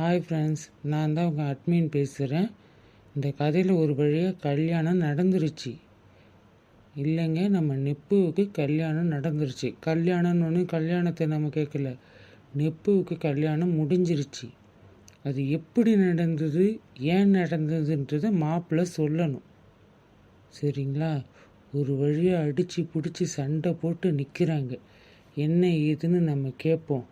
Hi friends நான் தான் உங்கள் அட்மின் பேசுகிறேன் இந்த கதையில் ஒரு வழியாக கல்யாணம் நடந்துருச்சு. இல்லைங்க நம்ம நெப்புவுக்கு கல்யாணம் நடந்துருச்சு. கல்யாணம்னு ஒன்று கல்யாணத்தை நம்ம கேட்கல. நெப்புவுக்கு கல்யாணம் முடிஞ்சிருச்சு. அது எப்படி நடந்தது ஏன் நடந்ததுன்றதை மாப்பிள்ளை சொல்லணும். சரிங்களா? ஒரு வழியாக அடித்து பிடிச்சி சண்டை போட்டு நிற்கிறாங்க என்ன ஏதுன்னு நம்ம கேட்போம்.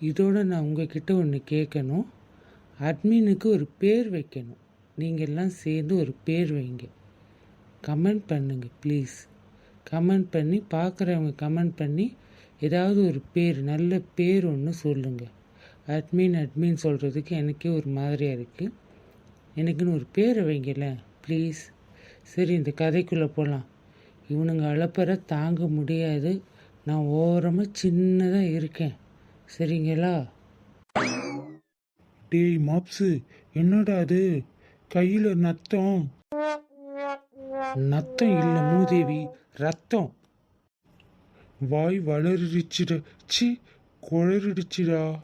இதோட நான் உங்ககிட்ட ஒன்று கேட்கணும் அட்மினுக்கு ஒரு பேர் வைக்கணும். நீங்கள் எல்லாம் சேர்ந்து ஒரு பேர் வைங்க. கமெண்ட் பண்ணுங்கள் ப்ளீஸ். கமெண்ட் பண்ணி பார்க்குறவங்க கமெண்ட் பண்ணி ஏதாவது ஒரு பேர் நல்ல பேர் ஒன்று சொல்லுங்கள் அட்மின் அட்மின் சொல்கிறதுக்கு எனக்கே ஒரு மாதிரியாக இருக்குது எனக்குன்னு ஒரு பேரை வைங்கல ப்ளீஸ். சரி இந்த கதைக்குள்ளே போகலாம் இவனுங்க அலப்பற தாங்க முடியாது. நான் ஓரமாக சின்னதாக இருக்கேன். சரிங்களா? டேய் மாப்ஸு என்னடா அது? கையில் நத்தம். நத்தம் இல்லை மூதேவி ரத்தம். வாய் வளரிடுச்சுடா. சி குளறிடுச்சுடா.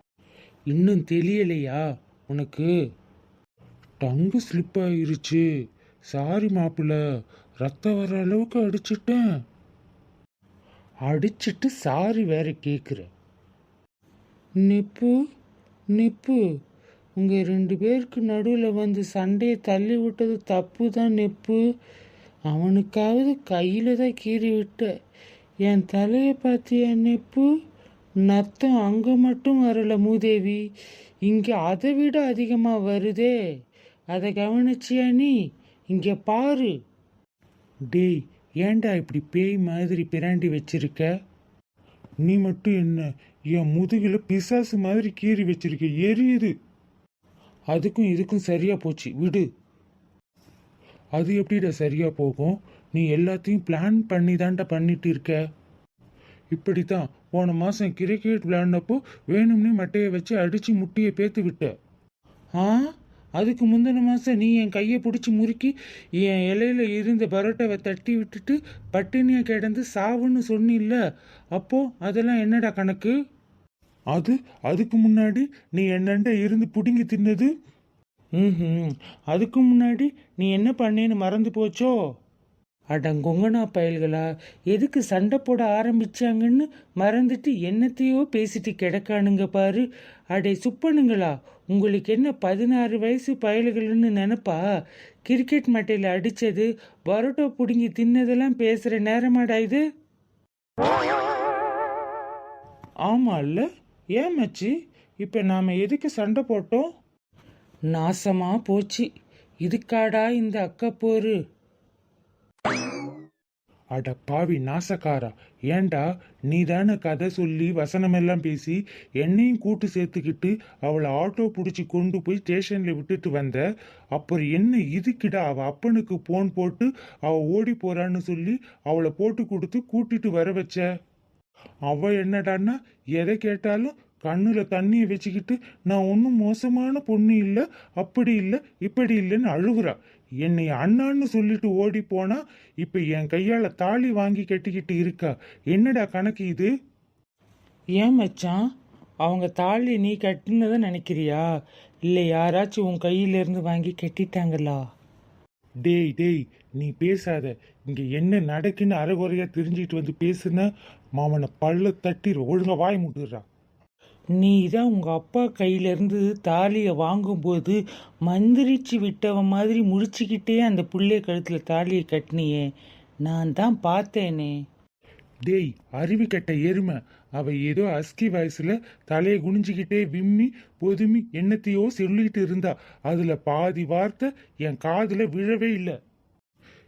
இன்னும் தெரியலையா உனக்கு? டங்கு ஸ்லிப் ஆயிருச்சு. சாரி மாப்பிள்ள. ரத்தம் வர அளவுக்கு அடிச்சிட்டேன். அடிச்சிட்டு சாரி வேற கேட்குறேன் நிப்பு நிப்பு. உங்கள் ரெண்டு பேருக்கு நடுவில் வந்து சண்டையை தள்ளி விட்டது தப்பு தான் நெப்பு. அவனுக்காவது கையில் தான் கீறி விட்ட. என் தலையை பார்த்தியா நெப்பு? நத்தம் அங்கே மட்டும் வரல மூதேவி. இங்கே அதை விட அதிகமாக வருதே. அதை கவனிச்சியா நீ? இங்கே பாரு. டேய் ஏண்டா இப்படி பேய் மாதிரி பிராண்டி வச்சிருக்க? நீ மட்டும் என்ன? என் முதுகில் பிசாசு மாதிரி கீறி வச்சிருக்க எரியுது. அதுக்கும் இதுக்கும் சரியா போச்சு விடு. அது எப்படிடா சரியா போகும்? நீ எல்லாத்தையும் பிளான் பண்ணி தான்டா பண்ணிட்டு இருக்க. இப்படித்தான் போன மாசம் கிரிக்கெட் விளையாடினப்போ வேணும்னே மட்டையை வச்சு அடிச்சு முட்டியை பேத்து விட்ட. ஆ? அதுக்கு முந்தின மாதம் நீ என் கையை பிடிச்சி முறுக்கி என் இலையில் இருந்த பரோட்டாவை தட்டி விட்டுட்டு பட்டினியை கிடந்து சாவுன்னு சொன்னில்ல அப்போ அதெல்லாம் என்னடா கணக்கு? அது அதுக்கு முன்னாடி நீ என்னண்ட இருந்து பிடுங்கி தின்னது? ம் அதுக்கு முன்னாடி நீ என்ன பண்ணேன்னு மறந்து போச்சோ? அடங்கொங்கனா பயல்களா எதுக்கு சண்டை போட ஆரம்பிச்சாங்கன்னு மறந்துட்டு என்னத்தையோ பேசிட்டு கிடக்கானுங்க பாரு. அடே சுப்பனுங்களா உங்களுக்கு என்ன பதினாறு வயசு பயல்கள்னு நினப்பா? கிரிக்கெட் மட்டையில் அடித்தது பரோட்டா பிடுங்கி தின்னதெல்லாம் பேசுகிற நேரமாடா இது? ஆமால்ல ஏன் மச்சி? இப்போ நாம் எதுக்கு சண்டை போட்டோம்? நாசமாக போச்சு. இதுக்காடா இந்த அக்கப்போரு அட பாவி நாசக்காரா. ஏன்டா நீ தானே கதை சொல்லி வசனமெல்லாம் பேசி என்னையும் கூட்டு சேர்த்துக்கிட்டு அவளை ஆட்டோ பிடிச்சி கொண்டு போய் ஸ்டேஷனில் விட்டுட்டு வந்த? அப்புறம் என்ன இதுக்கிடா அவள் அப்பனுக்கு போன் போட்டு அவள் ஓடி போகிறான்னு சொல்லி அவளை போட்டு கொடுத்து கூட்டிட்டு வர வச்ச? அவள் என்னடான்னா எதை கேட்டாலும் கண்ணில் தண்ணியை வச்சுக்கிட்டு நான் ஒன்றும் மோசமான பொண்ணு இல்லை அப்படி இல்லை இப்படி இல்லைன்னு அழுகுறா. என்னை அண்ணான்னு சொல்லிட்டு ஓடி போனா இப்ப என் கையால தாலி வாங்கி கட்டிக்கிட்டு இருக்கா? என்னடா கணக்கு இது? ஏன் மச்சான்? அவங்க தாலி நீ கட்டினதை நினைக்கிறியா? இல்லை யாராச்சும் உன் கையிலேருந்து வாங்கி கட்டிட்டாங்களா? டேய் டேய் நீ பேசாத. இங்க என்ன நடக்குன்னு அரைகுறையா தெரிஞ்சிட்டு வந்து பேசுன? மாமனை பல்ல தட்டி ஒழுங்கா வாய் முட்டுறா. நீ தான் உங்கள் அப்பா கையிலேருந்து தாலியை வாங்கும்போது மந்திரிச்சு விட்டவன் மாதிரி முடிச்சுக்கிட்டே அந்த புள்ளைய கழுத்தில் தாலியை கட்டினியே. நான் தான் பார்த்தேனே. டேய் அருவி கட்ட எருமை. அவள் ஏதோ அஸ்கி வயசில் தலையை குனிஞ்சுக்கிட்டே விம்மி பொதுமி என்னத்தையோ சொல்லிக்கிட்டு இருந்தா. அதில் பாதி வார்த்தை என் காதில் விழவே இல்லை.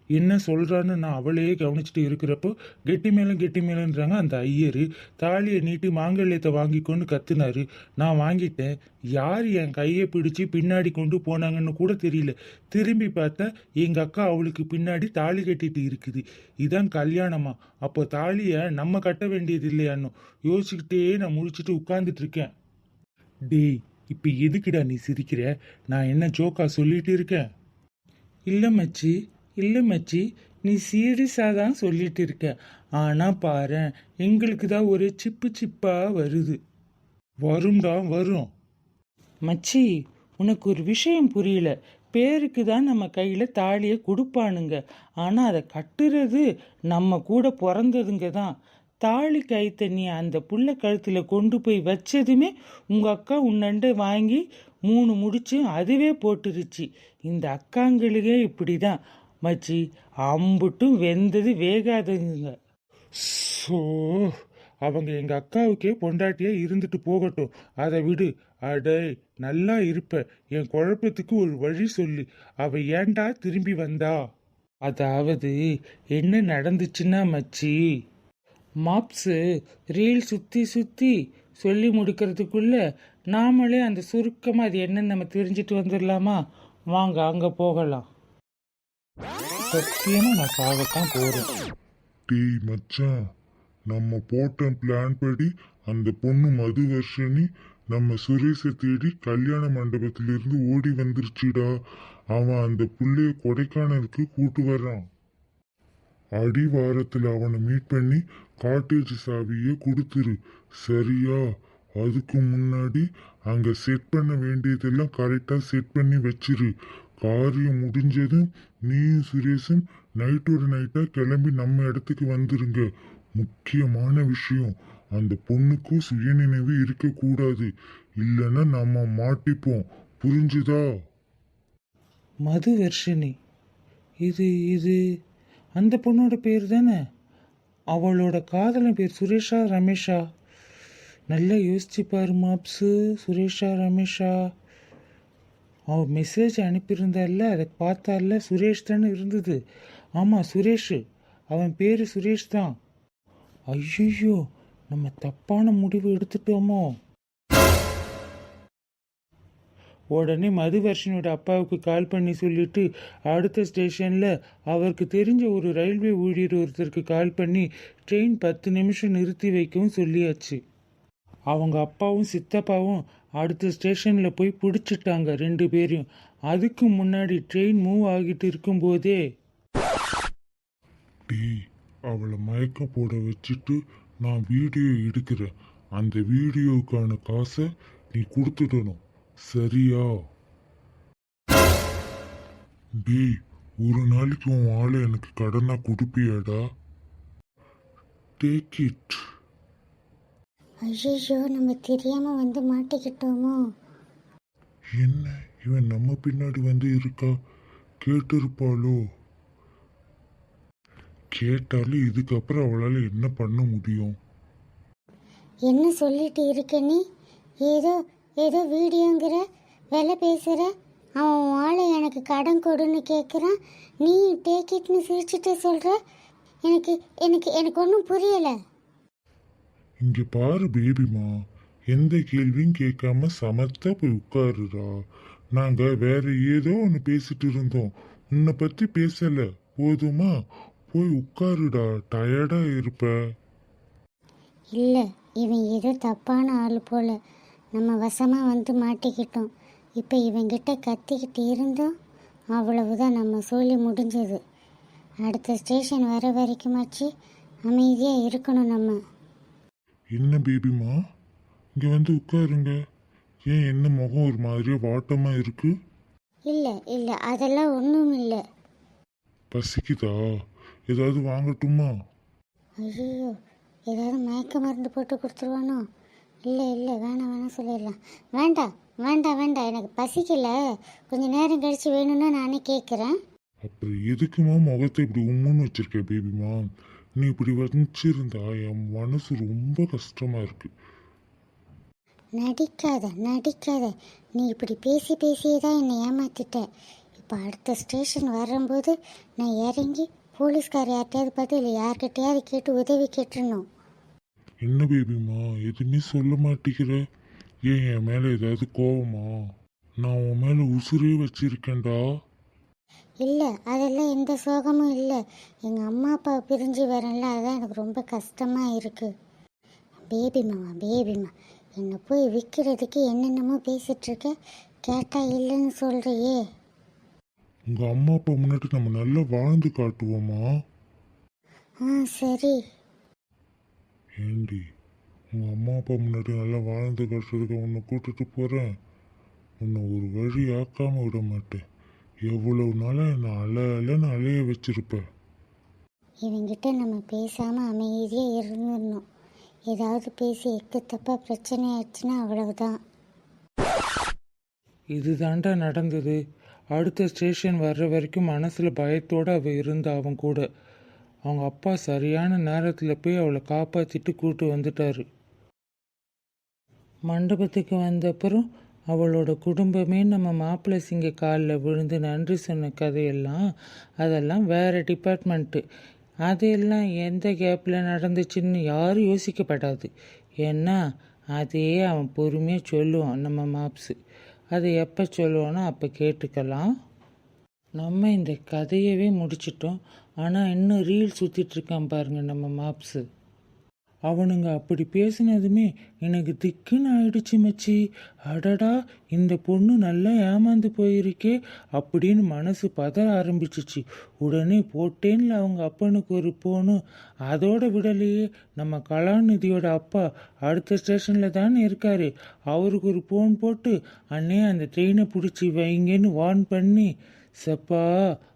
என்ன சொல்கிறான்னு நான் அவளையே கவனிச்சுட்டு இருக்கிறப்போ கெட்டி மேலும் கெட்டி மேலன்றாங்க அந்த ஐயர். தாலியை நீட்டி மாங்கல்யத்தை வாங்கிக்கொண்டு கத்துனாரு. நான் வாங்கிட்டேன். யார் என் கையை பிடிச்சு பின்னாடி கொண்டு போனாங்கன்னு கூட தெரியல. திரும்பி பார்த்தா எங்கள் அக்கா அவளுக்கு பின்னாடி தாலி கட்டிட்டு இருக்குது. இதான் கல்யாணமா? அப்போ தாலியை நம்ம கட்ட வேண்டியது இல்லையான்னு யோசிச்சுக்கிட்டே நான் முடிச்சுட்டு உட்காந்துட்டு இருக்கேன். டேய் இப்போ எதுக்குடா நீ சிரிக்கிற? நான் என்ன ஜோக்கா சொல்லிட்டு இருக்கேன்? இல்லை மச்சி. இல்லை மச்சி நீ சீரியஸாக தான் சொல்லிட்டு இருக்க. ஆனால் பாரு எங்களுக்கு தான் ஒரு சிப்பு சிப்பாக வருது. வரும்டா வரும். மச்சி உனக்கு ஒரு விஷயம் புரியல. பேருக்கு தான் நம்ம கையில் தாலியை கொடுப்பானுங்க. ஆனால் அதை கட்டுறது நம்ம கூட பிறந்ததுங்க தான். தாலி கயித்தை நீ அந்த புள்ள கழுத்தில் கொண்டு போய் வச்சதுமே உங்கள் அக்கா உன்னண்டு வாங்கி மூணு முடிச்சு அதுவே போட்டுருச்சு. இந்த அக்காங்களுக்கே இப்படி தான் மச்சி அம்புட்டும் வெந்தது வேகாதுங்க ஸோ அவங்க எங்க அக்காவுக்கே பொண்டாட்டியா இருந்துட்டு போகட்டும். அதை விடு. அடே நல்லா இருப்ப. என் குழப்பத்துக்கு ஒரு வழி சொல்லு. அவ ஏன்டா திரும்பி வந்தா? அதாவது என்ன நடந்துச்சுன்னா மச்சி? மாப்ஸு ரீல் சுற்றி சுற்றி சொல்லி முடிக்கிறதுக்குள்ள நாமளே அந்த சுருக்கமாக அது என்னன்னு நம்ம தெரிஞ்சுட்டு வந்துடலாமா வாங்க அங்கே போகலாம். சத்தியமா நான் சாகத்தான் போறேன். டேய் மச்சான் நம்ம போட்ட பிளான் படி அந்த பொண்ணு மதுவர்ஷினி நம்ம சுரேஷை தேடி கல்யாண மண்டபத்திலிருந்து ஓடி வந்துருச்சுடா. அவன் அந்த புள்ளைய கொடைக்கானலுக்கு கூட்டு வர்றான். அடிவாரத்தில் அவனை மீட் பண்ணி காட்டேஜ் சாவியை கொடுத்துரு. சரியா? அதுக்கு முன்னாடி அங்க செட் பண்ண வேண்டியதெல்லாம் கரெக்டா செட் பண்ணி வச்சிரு. காரியம் முடிஞ்சதும் நீயும் சுரேஷும் நைட்டோட நைட்டாக கிளம்பி நம்ம இடத்துக்கு வந்துருங்க. முக்கியமான விஷயம் அந்த பொண்ணுக்கும் சுயநினைவு இருக்கக்கூடாது. இல்லைன்னா நம்ம மாட்டிப்போம். புரிஞ்சுதா? மது வர்ஷினி இது இது அந்த பொண்ணோட பேர் தானே? அவளோட காதலன் பேர் சுரேஷா ரமேஷா. நல்லா யோசிச்சு பாரு மாப்ஸு சுரேஷா ரமேஷா. அவன் மெசேஜ் அனுப்பியிருந்தால அதை பார்த்தால சுரேஷ் தானே இருந்தது. ஆமாம் சுரேஷ். அவன் பேர் சுரேஷ் தான். ஐயோ நம்ம தப்பான முடிவு எடுத்துட்டோமோ? உடனே மதுவர்ஷனோட அப்பாவுக்கு கால் பண்ணி சொல்லிட்டு அடுத்த ஸ்டேஷனில் அவருக்கு தெரிஞ்ச ஒரு ரயில்வே ஊழியர் ஒருத்தருக்கு கால் பண்ணி ட்ரெயின் பத்து நிமிஷம் நிறுத்தி வைக்கவும் சொல்லியாச்சு. அவங்க அப்பாவும் சித்தப்பாவும் அடுத்த ஸ்டேஷனில் போய் பிடிச்சிட்டாங்க ரெண்டு பேரையும். அதுக்கு முன்னாடி ட்ரெயின் மூவ் ஆகிட்டு இருக்கும்போதே. டேய் அவளை மயக்க போட வச்சுட்டு நான் வீடியோ எடுக்கிறேன். அந்த வீடியோக்கான காசை நீ கொடுத்துடணும். சரியா? டேய் ஒரு நாளைக்கு உன் ஆளை எனக்கு கடனாக கொடுப்பியாடா? டேக் இட் ஐயோ நம்ம தெரியாம வந்து மாட்டிக்கிட்டோமோ? என்ன இவன் நம்ம பின்னாடி வந்து இருக்கா? கேட்டிருப்பாளோ? கேட்டாலும் இதுக்கப்புறம் அவளால் என்ன பண்ண முடியும்? என்ன சொல்லிட்டு இருக்க நீ? ஏதோ ஏதோ வீடியோங்கிற விலை பேசுகிற அவன் ஆளை எனக்கு கடன் கொடுன்னு கேட்குறான் நீ டேக்கிட்னு சிரிச்சுட்டு சொல்கிற எனக்கு எனக்கு எனக்கு ஒன்றும் புரியலை. இங்க பாரு பேபிமா எந்த கேள்வியும் கேட்காம சமத்தா போய் உட்காருடா நாங்க வேற ஏதோ ஒன்று பேசிட்டு இருந்தோம். உன்னை பத்தி பேசல போதுமா? போய் உட்காருடா டயர்டா இருப்ப. இல்லை இவன் ஏதோ தப்பான ஆள் போல. நம்ம வசமாக வந்து மாட்டிக்கிட்டோம். இப்போ இவங்கிட்ட கத்திக்கிட்டு இருந்தோம். அவ்வளவுதான் நம்ம சொல்லி முடிஞ்சது. அடுத்த ஸ்டேஷன் வர வரைக்குமாச்சு அமைதியாக இருக்கணும் நம்ம. என்ன பேபிமா? இங்க வந்து உட்காருங்க. ஏன் என்ன முகம் ஒரு மாதிரியா வாட்டமா இருக்கு? இல்லை இல்லை அதெல்லாம் ஒன்றும் இல்லை. பசிக்குதா? ஏதாவது வாங்கட்டுமா? ஐயோ ஏதாவது மயக்க மருந்து போட்டு கொடுத்துருவானோ? இல்லை இல்லை வேணாம் வேணாம் சொல்லிடலாம். வேண்டாம் வேண்டாம் வேண்டாம் எனக்கு பசிக்கல. கொஞ்சம் நேரம் கழித்து வேணும்னா நானே கேட்குறேன் அப்புறம் எதுக்குமா முகத்தை இப்படி உம்முன்னு வச்சிருக்க பேபிமா? நீ இப்படி வச்சிருந்தா என் மனசு ரொம்ப கஷ்டமா இருக்கு. நடிக்காத நடிக்காத. நீ இப்படி பேசி பேசியே தான் என்னை ஏமாத்திட்ட. இப்போ அடுத்த ஸ்டேஷன் வரும்போது நான் இறங்கி போலீஸ்கார் யார்கிட்டயாவது பார்த்து இல்லை யார்கிட்டயாவது கேட்டு உதவி கேட்டுருணும் என்ன பேபிமா எதுவுமே சொல்ல மாட்டேங்கிற? ஏன் என் மேல ஏதாவது கோவமா? நான் உன் மேல உசுரே வச்சிருக்கேன்டா. இல்லை அதெல்லாம் எந்த சோகமும் இல்லை. எங்கள் அம்மா அப்பா பிரிஞ்சு வரேன்ல அதான் எனக்கு ரொம்ப கஷ்டமாக இருக்குது பேபி மாமா பேபிமா என்னை போய் விற்கிறதுக்கு என்னென்னமோ பேசிகிட்டு இருக்க கேட்டால் இல்லைன்னு சொல்கிறியே உங்க அம்மா அப்பா முன்னாடி நம்ம நல்லா வாழ்ந்து காட்டுவோமா ஆ சரி. ஏண்டி உங்க அம்மா அப்பா முன்னாடி நல்லா வாழ்ந்து காட்டுறதுக்கு உன்னை கூட்டிட்டு போறேன். உன்னை ஒரு வழி ஆக்காம விட மாட்டேன். எவ்வளவு நாளா என்னை அல அலன்னு அலைய வச்சிருப்ப? இவங்கிட்ட நம்ம பேசாமல் அமைதியாக இருந்துடணும். ஏதாவது பேசி எக்கு தப்பாக பிரச்சனை ஆயிடுச்சுன்னா அவ்வளவுதான். இதுதாண்டா நடந்தது. அடுத்த ஸ்டேஷன் வர்ற வரைக்கும் மனசில் பயத்தோடு அவள் இருந்தா அவன் கூட. அவங்க அப்பா சரியான நேரத்தில் போய் அவளை காப்பாற்றிட்டு கூட்டு வந்துட்டாரு. மண்டபத்துக்கு வந்த அப்புறம் அவளோட குடும்பமே நம்ம மாப்பிள்ளை சிங்க காலில் விழுந்து நன்றி சொன்ன கதையெல்லாம் அதெல்லாம் வேறு டிபார்ட்மெண்ட்டு அதையெல்லாம் எந்த கேப்பில் நடந்துச்சுன்னு யாரும் யோசிக்கப்படாது. ஏன்னா அதையே அவன் பொறுமையாக சொல்லுவான் நம்ம மாப்ஸு. அதை எப்போ சொல்லுவானோ அப்போ கேட்டுக்கலாம். நம்ம இந்த கதையவே முடிச்சிட்டோம். ஆனால் இன்னும் ரீல் சுற்றிட்டுருக்கான் பாருங்கள் நம்ம மாப்ஸு. அவனுங்க அப்படி பேசினதுமே எனக்கு திக்குன்னு ஆயிடுச்சு மச்சி. அடடா இந்த பொண்ணு நல்லா ஏமாந்து போயிருக்கே அப்படின்னு மனசு பதற ஆரம்பிச்சிச்சு. உடனே போட்டேன்ல அவங்க அப்பனுக்கு ஒரு போனும் அதோட விடலையே நம்ம கலாநிதியோட அப்பா அடுத்த ஸ்டேஷனில் தானே இருக்காரு. அவருக்கு ஒரு போன் போட்டு அண்ணே அந்த ட்ரெயினை பிடிச்சி வைங்கன்னு வார்ன் பண்ணி. செப்பா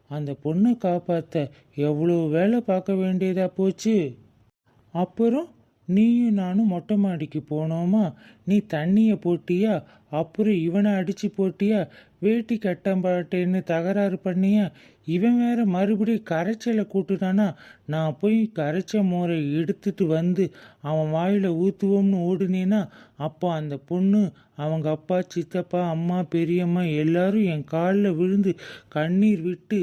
அந்த பொண்ணை காப்பாற்ற எவ்வளோ வேலை பார்க்க வேண்டியதா போச்சு? அப்புறம் நீயும் நானும் மொட்டை மாடிக்கு போனோமா? நீ தண்ணியை போட்டியா? அப்புறம் இவனை அடித்து போட்டியா? வேட்டி கட்டம்பாட்டேன்னு தகராறு பண்ணியா? இவன் வேற மறுபடியும் கரைச்சலை கூட்டுனானா? நான் போய் கரைச்ச மோரை எடுத்துட்டு வந்து அவன் வாயில் ஊற்றுவோம்னு ஓடுனேனா? அப்போ அந்த பொண்ணு அவங்க அப்பா சித்தப்பா அம்மா பெரியம்மா எல்லாரும் என் காலில் விழுந்து கண்ணீர் விட்டு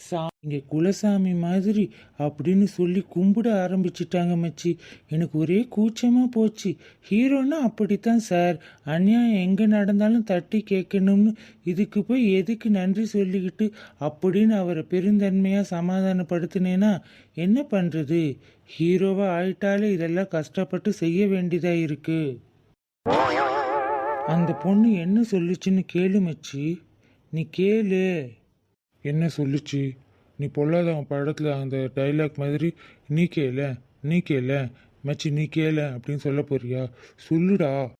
சா இங்கே குலசாமி மாதிரி அப்படின்னு சொல்லி கும்பிட ஆரம்பிச்சிட்டாங்க மச்சி. எனக்கு ஒரே கூச்சமாக போச்சு. ஹீரோன்னா அப்படித்தான் சார். அநியாயம் எங்கே நடந்தாலும் தட்டி கேட்கணும்னு இதுக்கு போய் எதுக்கு நன்றி சொல்லிக்கிட்டு அப்படின்னு அவரை பெருந்தன்மையாக சமாதானப்படுத்தினேன்னா என்ன பண்ணுறது ஹீரோவாக ஆயிட்டாலே இதெல்லாம் கஷ்டப்பட்டு செய்ய வேண்டியதாக இருக்கு. அந்த பொண்ணு என்ன சொல்லுச்சுன்னு கேளு மச்சி. நீ கேளு. என்ன சொல்லுச்சு? நீ பொல்லாதவன் படத்தில் அந்த டைலாக் மாதிரி நீ கேள நீ கேள மச்சி நீ கேள அப்படின்னு சொல்ல போறியா? சொல்லுடா.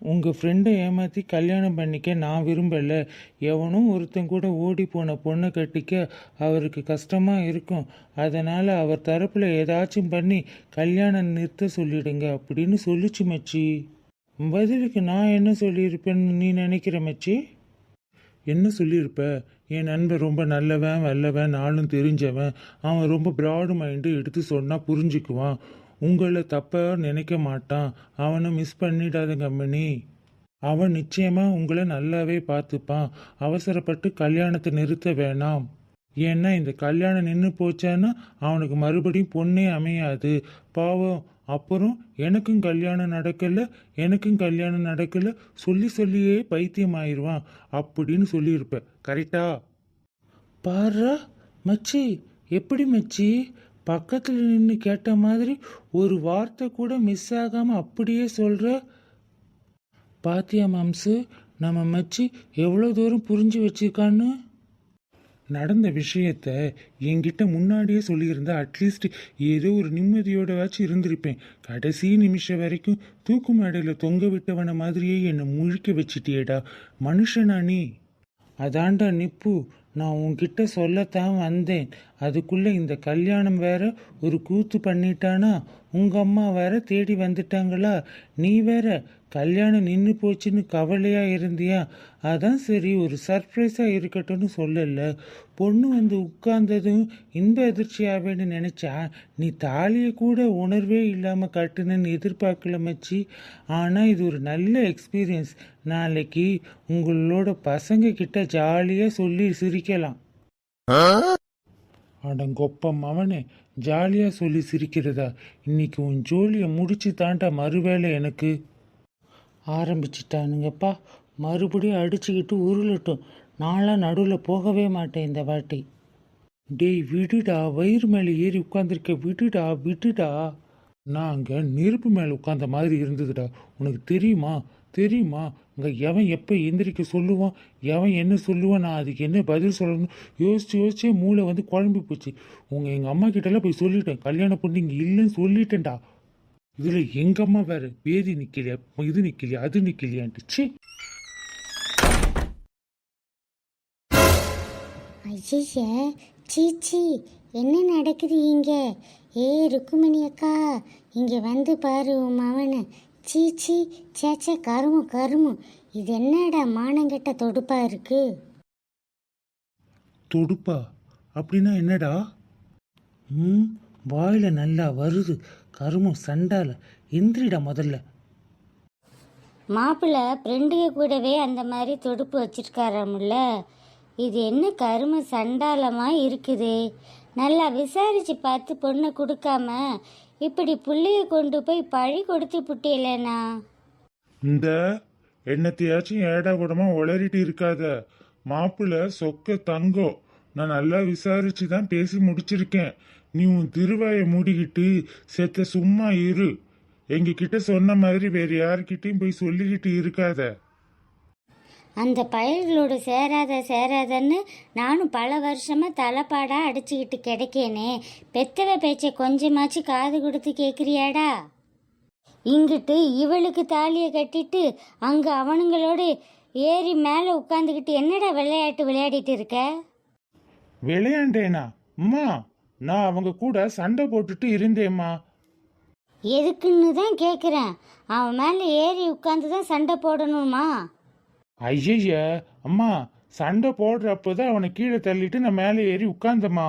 உங்கள் ஃப்ரெண்டை ஏமாற்றி கல்யாணம் பண்ணிக்க நான் விரும்பலை. எவனும் ஒருத்தன் கூட ஓடி போன பொண்ணை கட்டிக்க அவருக்கு கஷ்டமாக இருக்கும். அதனால் அவர் தரப்பில் ஏதாச்சும் பண்ணி கல்யாணம் நிறுத்த சொல்லிடுங்க அப்படின்னு சொல்லிச்சு மச்சி. பதிலுக்கு நான் என்ன சொல்லியிருப்பேன்னு நீ நினைக்கிற மச்சி? என்ன சொல்லியிருப்ப? என் நண்பன் ரொம்ப நல்லவன் வல்லவன் நானும் தெரிஞ்சவன். அவன் ரொம்ப ப்ராடு மைண்டு எடுத்து சொன்னால் புரிஞ்சுக்குவான். உங்களை தப்பாக நினைக்க மாட்டான். அவனை மிஸ் பண்ணிடாத கம்பெனி அவன் நிச்சயமாக உங்களை நல்லாவே பார்த்துப்பான். அவசரப்பட்டு கல்யாணத்தை நிறுத்த வேணாம். ஏன்னா இந்த கல்யாணம் நின்று போச்சான்னா அவனுக்கு மறுபடியும் பொண்ணே அமையாது. பாவம் அப்புறம் எனக்கும் கல்யாணம் நடக்கலை எனக்கும் கல்யாணம் நடக்கல சொல்லி சொல்லியே பைத்தியம் ஆயிடுவான் அப்படின்னு சொல்லியிருப்ப கரெக்டா பாரா மச்சி எப்படி மச்சி? பக்கத்தில் நின்று கேட்ட மாதிரி ஒரு வார்த்தை கூட மிஸ் ஆகாமல் அப்படியே சொல்கிற பாத்தியா மாம்சு நம்ம மச்சி எவ்வளோ தூரம் புரிஞ்சு வச்சிருக்கான்னு? நடந்த விஷயத்த என்கிட்ட முன்னாடியே சொல்லியிருந்தா அட்லீஸ்ட் ஏதோ ஒரு நிம்மதியோடவாச்சும் இருந்திருப்பேன். கடைசி நிமிஷம் வரைக்கும் தூக்கு மேடையில் தொங்க விட்டவன மாதிரியே என்னை முழிக்க வச்சிட்டியேடா. மனுஷனா நீ? அதான்டா நிப்பு. நான் உன்கிட்ட சொல்லத்தான் வந்தேன். அதுக்குள்ளே இந்த கல்யாணம் வேற ஒரு கூத்து பண்ணிட்டானா? உங்கள் அம்மா வேற தேடி வந்துட்டாங்களா? நீ வேற கல்யாணம் நின்று போச்சுன்னு கவலையாக இருந்தியா? அதான் சரி ஒரு சர்ப்ரைஸாக இருக்கட்டும்னு சொல்லல. பொண்ணு வந்து உட்கார்ந்ததும் இன்ப அதிர்ச்சியாவேன்னு நினச்சா நீ தாலியை கூட உணர்வே இல்லாமல் கட்டுனன்னு எதிர்பார்க்கல மச்சி. ஆனால் இது ஒரு நல்ல எக்ஸ்பீரியன்ஸ் நாளைக்கு உங்களோட பசங்க கிட்ட ஜாலியாக சொல்லி சிரிக்கலாம். அடங்கொப்ப அவனே ஜாலியாக சொல்லி சிரிக்கிறதா? இன்னைக்கு உன் ஜோலியை முடிச்சு தாண்டா மறுவேளை எனக்கு. ஆரம்பிச்சிட்டானுங்கப்பா. மறுபடியும் அடிச்சுக்கிட்டு உருளட்டும். நான்லாம் நடுவில் போகவே மாட்டேன் இந்த வாட்டி. டேய் விடுடா வயிறு மேலே ஏறி உட்காந்துருக்க விடுடா விடுடா. நான் அங்கே நெருப்பு மேலே உட்காந்த மாதிரி இருந்ததுடா. உனக்கு தெரியுமா? தெரியுமா? அங்கே எவன் எப்போ எந்திரிக்க சொல்லுவான்? எவன் என்ன சொல்லுவான்? நான் அதுக்கு என்ன பதில் சொல்லணும்? யோசிச்சு யோசிச்சே மூளை வந்து குழம்பி போச்சு. உங்கள் எங்கள் அம்மா கிட்டலாம் போய் சொல்லிட்டேன். கல்யாணம் பொண்ணு இங்கே இல்லைன்னு சொல்லிட்டேன்டா. இதில் எங்கம்மா அம்மா வேற? பேதி நிற்கலையா இது நிற்கலையா அது நிற்கலையான்ட்டுச்சு ஐயே சீச்சி என்ன நடக்குது இங்கே? ஏ ருக்குமணி அக்கா. இங்கே வந்து பாரு உன் மவனை. சீச்சி சேச்சே கருமு கருமு இது என்னடா மானங்கெட்ட தொடுப்பா இருக்கு? தொடுப்பா? அப்படின்னா என்னடா? ம் வாயில் நல்லா வருது. கருமம் சண்டால எந்திரிடா முதல்ல. மாப்பிள்ளை ஃப்ரெண்டுக கூடவே அந்த மாதிரி தொடுப்பு வச்சிருக்காராமுல்ல. இது என்ன கரும சண்டாலமாக இருக்குது. நல்லா விசாரிச்சு பார்த்து பொண்ணை கொடுக்காம இப்படி புள்ளைய கொண்டு போய் பழி கொடுத்து புட்டியலண்ணா இந்த என்னத்தையாச்சும் ஏடா கூடமா உளறிட்டு இருக்காத. மாப்பிள்ள சொக்க தங்கம் நான் நல்லா விசாரிச்சு தான் பேசி முடிச்சிருக்கேன். நீ உன் திருவாயை மூடிக்கிட்டு செத்த சும்மா இரு. எங்க கிட்ட சொன்ன மாதிரி வேற யார்கிட்டயும் போய் சொல்லிக்கிட்டு இருக்காத. அந்த பயல்களோட சேராத சேராதன்னு நானும் பல வருஷமாக தலைப்பாடாக அடிச்சுக்கிட்டு கிடைக்கேனே. பெத்தவ பேச்சை கொஞ்சமாச்சு காது கொடுத்து கேட்குறியாடா இங்கிட்டு இவளுக்கு தாலியை கட்டிட்டு அங்கே அவனுங்களோட ஏறி மேலே உட்காந்துக்கிட்டு என்னடா விளையாட்டு விளையாடிட்டு இருக்க? விளையாண்டேனா? அம்மா நான் அவங்க கூட சண்டை போட்டுட்டு இருந்தேம்மா. எதுக்குன்னு தான் கேட்குறேன் அவன் மேலே ஏறி உட்காந்து தான் சண்டை போடணுமா? ஐயய்ய அம்மா சண்டை போடுறப்பதான் அவனை கீழே தள்ளிட்டு நான் மேலே ஏறி உட்கார்ந்தம்மா.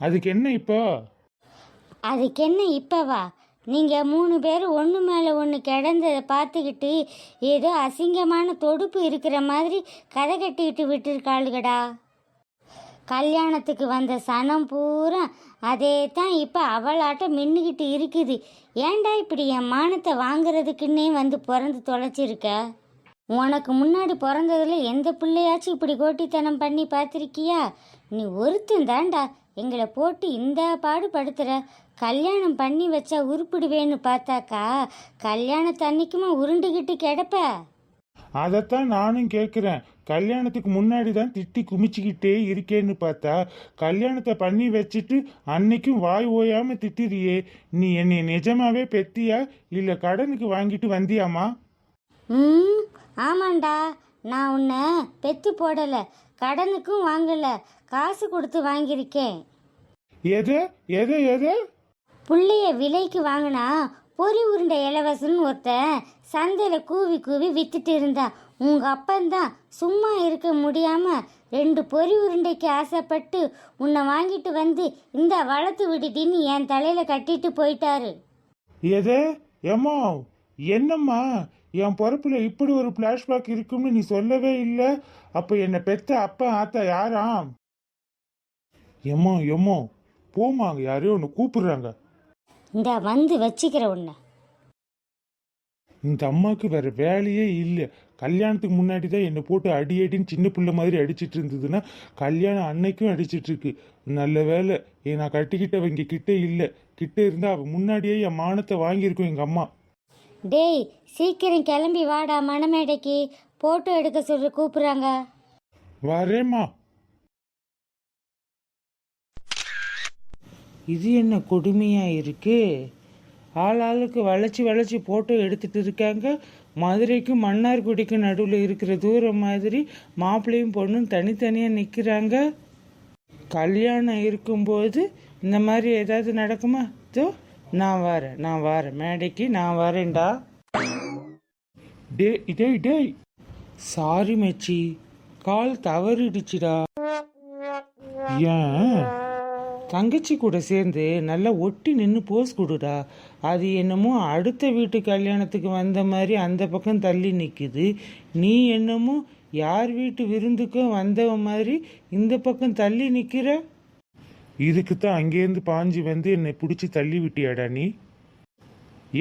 அதுக்கு என்ன இப்போ? அதுக்கு என்ன இப்பவா? நீங்கள் மூணு பேர் ஒன்று மேலே ஒன்று கிடந்ததை பார்த்துக்கிட்டு ஏதோ அசிங்கமான தொடுப்பு இருக்கிற மாதிரி கதை கட்டிக்கிட்டு விட்டுருக்காளுகடா. கல்யாணத்துக்கு வந்த சனம் பூரா அதே தான் இப்போ அவளாட்டம் மின்னுக்கிட்டு இருக்குது. ஏன்டா இப்படி என் மானத்தை வாங்குறதுக்குன்னே வந்து பிறந்து தொலைச்சிருக்க? உனக்கு முன்னாடி பிறந்ததுல எந்த பிள்ளையாச்சும் இப்படி கோட்டித்தனம் பண்ணி பார்த்துருக்கியா? நீ ஒருத்தன் தாண்டா எங்களை போட்டு இந்த பாடுபடுத்துகிற கல்யாணம் பண்ணி வச்சா உருப்பிடுவேன்னு பார்த்தாக்கா கல்யாணத்தன்னைக்குமா உருண்டுகிட்டு கிடப்ப? அதைத்தான் நானும் கேட்குறேன் கல்யாணத்துக்கு முன்னாடி தான் திட்டி குமிச்சிக்கிட்டே இருக்கேன்னு பார்த்தா கல்யாணத்தை பண்ணி வச்சுட்டு அன்னைக்கும் வாய் ஓயாம திட்டிறியே. நீ என்னை நிஜமாவே பெத்தியா? இல்ல கடனுக்கு வாங்கிட்டு வந்தியாமா ம் ஆமாண்டா. நான் உன்னை பெத்து போடலை. கடனுக்கும் வாங்கலை. காசு கொடுத்து வாங்கியிருக்கேன். எது? எது எது? புள்ளைய விலைக்கு வாங்கினா பொறி உருண்டை இளவரசன் ஒருத்தன் சந்தையில் கூவி கூவி வித்துட்டு இருந்தான். உங்கள் அப்பந்தான் சும்மா இருக்க முடியாமல் ரெண்டு பொறி உருண்டைக்கு ஆசைப்பட்டு உன்னை வாங்கிட்டு வந்து இந்த வளர்த்து விட்டுட்டின்னு என் தலையில் கட்டிட்டு போயிட்டாரு. எது? ஏமா என்னம்மா? என் பொறுப்பில் இப்படி ஒரு ஃப்ளாஷ்பேக் இருக்கும்னு நீ சொல்லவே இல்லை. அப்போ என்னை பெத்த அப்பா ஆத்தா யாராம்? எம்மோ எம்மோ போமா அங்க யாரையோ ஒன்று கூப்பிடுறாங்க. இந்த வந்து வச்சுக்கிற உன்னை. இந்த அம்மாவுக்கு வேற வேலையே இல்லை. கல்யாணத்துக்கு முன்னாடி தான் என்னை போட்டு அடி அடின்னு சின்ன பிள்ளை மாதிரி அடிச்சிட்டு இருந்ததுன்னா கல்யாணம் அன்னைக்கும் அடிச்சிட்டு இருக்கு. நல்ல வேலை ஏ நான் கட்டிக்கிட்டவங்க கிட்ட இல்லை. கிட்ட இருந்தா அவ முன்னாடியே என் மானத்தை வாங்கியிருக்கும் எங்க அம்மா. டேய் சீக்கிரம் கிளம்பி வாடா மணமேடைக்கு. போட்டோ எடுக்க சொல்லி கூப்பிடுறாங்க. வரேம்மா. இது என்ன கொடுமையாக இருக்கு? ஆளாளுக்கு வளைச்சி வளைச்சி போட்டோ எடுத்துட்டு இருக்காங்க. மதுரைக்கும் மன்னார்குடிக்கும் நடுவில் இருக்கிற தூரம் மாதிரி மாப்பிள்ளையும் பொண்ணும் தனித்தனியாக நிற்கிறாங்க கல்யாணம் இருக்கும்போது இந்த மாதிரி ஏதாவது நடக்குமா? இதோ நான் வரேன் நான் வரேன். மேடைக்கு நான் வரேன்டா. டே டேய் டேய். சாரி மச்சி. கால் தவறிடுச்சுடா. ஏன்? தங்கச்சி கூட சேர்ந்து நல்லா ஒட்டி நின்று போஸ் கொடுடா. அது என்னமோ அடுத்த வீட்டு கல்யாணத்துக்கு வந்த மாதிரி அந்த பக்கம் தள்ளி நிற்குது நீ என்னமோ யார் வீட்டு விருந்துக்கும் வந்தவ மாதிரி இந்த பக்கம் தள்ளி நிற்கிற இதுக்கு தான் அங்கேருந்து பாஞ்சு வந்து என்னை பிடிச்சி தள்ளி விட்டியாடா நீ.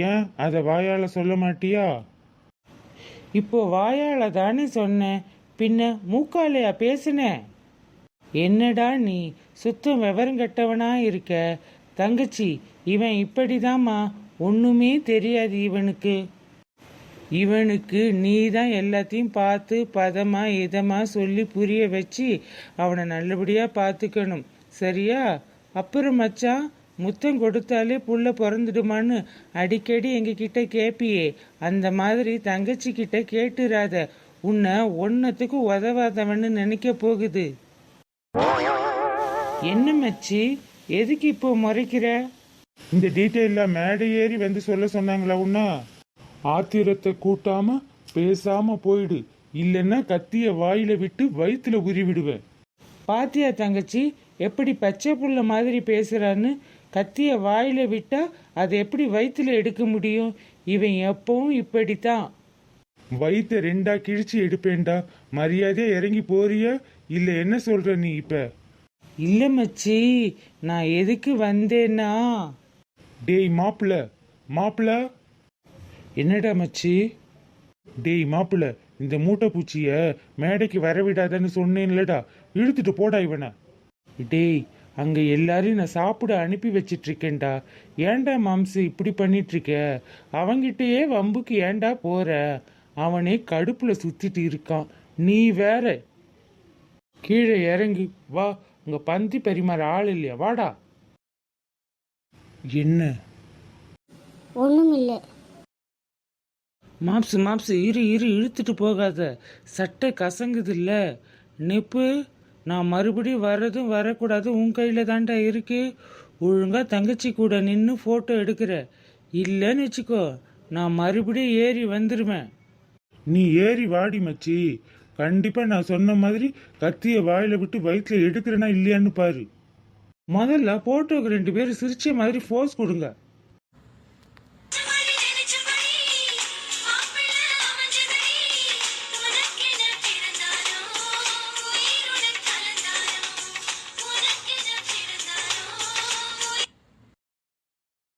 ஏன்? அதை வாயால சொல்ல மாட்டியா? இப்போ வாயால தானே சொன்னேன். பின்ன மூக்காலையா பேசுனேன் என்னடா நீ? சுத்தம் விவரம் இருக்க தங்கச்சி இவன் இப்படிதாம்மா. ஒன்றுமே தெரியாது இவனுக்கு. இவனுக்கு நீ தான் எல்லாத்தையும் பார்த்து பதமாக இதமா சொல்லி புரிய வச்சு அவனை நல்லபடியாக பார்த்துக்கணும். சரியா? அப்புறம் மச்சான் முத்தம் கொடுத்தாலே புள்ள பிறந்துடுமான்னு அடிக்கடி எங்ககிட்ட கேட்பியே அந்த மாதிரி தங்கச்சி கிட்ட கேட்டுறாத. உன்னை ஒன்னத்துக்கு உதவாதவன்னு நினைக்க போகுது. என்ன மச்சி? எதுக்கு இப்போ முறைக்கிற? இந்த டீட்டெயில மேடை ஏறி வந்து சொல்ல சொன்னாங்களா உன்னா? ஆத்திரத்தை கூட்டாம பேசாம போயிடு. இல்லைன்னா கத்திய வாயில விட்டு வயித்துல உரி விடுவேன் பாத்தியா தங்கச்சி? எப்படி பச்சை புள்ள மாதிரி பேசுறான்னு கத்திய வாயில விட்டா அதை எப்படி வயித்துல எடுக்க முடியும்? இவன் எப்பவும் இப்படித்தான். வயித்தை ரெண்டா கிழிச்சு எடுப்பேன்டா. மரியாதையா இறங்கி போறியா? இல்ல என்ன சொல்ற நீ இப்ப? இல்ல மச்சி நான் எதுக்கு வந்தேன்னா? டேய் மாப்பிள மாப்பிள என்னடா மச்சி? டேய் மாப்பிள இந்த மூட்டை பூச்சிய மேடைக்கு வரவிடாதன்னு சொன்னேன்லடா. இழுத்துட்டு போடா இவனை. டேய் அங்க எல்லாரையும் நான் சாப்பிட அனுப்பி வச்சிட்டு இருக்கேன்டா ஏன்டா மாம்சு இப்படி பண்ணிட்டு இருக்க அவங்கிட்டயே வம்புக்கு ஏன்டா போற? அவனே கடுப்புல சுத்திட்டு இருக்கான். நீ வேற. கீழே இறங்கி வா உங்க பந்தி பரிமாற ஆள் இல்லையா? வாடா. என்ன? ஒன்றும் இல்லை மாப்சு மாப்சு இரு இரு இழுத்துட்டு போகாத. சட்டை கசங்குது இல்ல நெப்பு நான் மறுபடியும் வர்றதும் வரக்கூடாது. உன் கையில் தான்டா இருக்கு. ஒழுங்கா தங்கச்சி கூட நின்று ஃபோட்டோ எடுக்கிற. இல்லைன்னு வச்சுக்கோ நான் மறுபடியும் ஏறி வந்துடுவேன் நீ ஏறி வாடி மச்சி. கண்டிப்பாக நான் சொன்ன மாதிரி கத்தியை வாயில விட்டு வயிற்றுல எடுக்கிறேனா இல்லையான்னு பாரு. முதல்ல போட்டோக்கு ரெண்டு பேரும் சிரிச்ச மாதிரி ஃபோர்ஸ் கொடுங்க.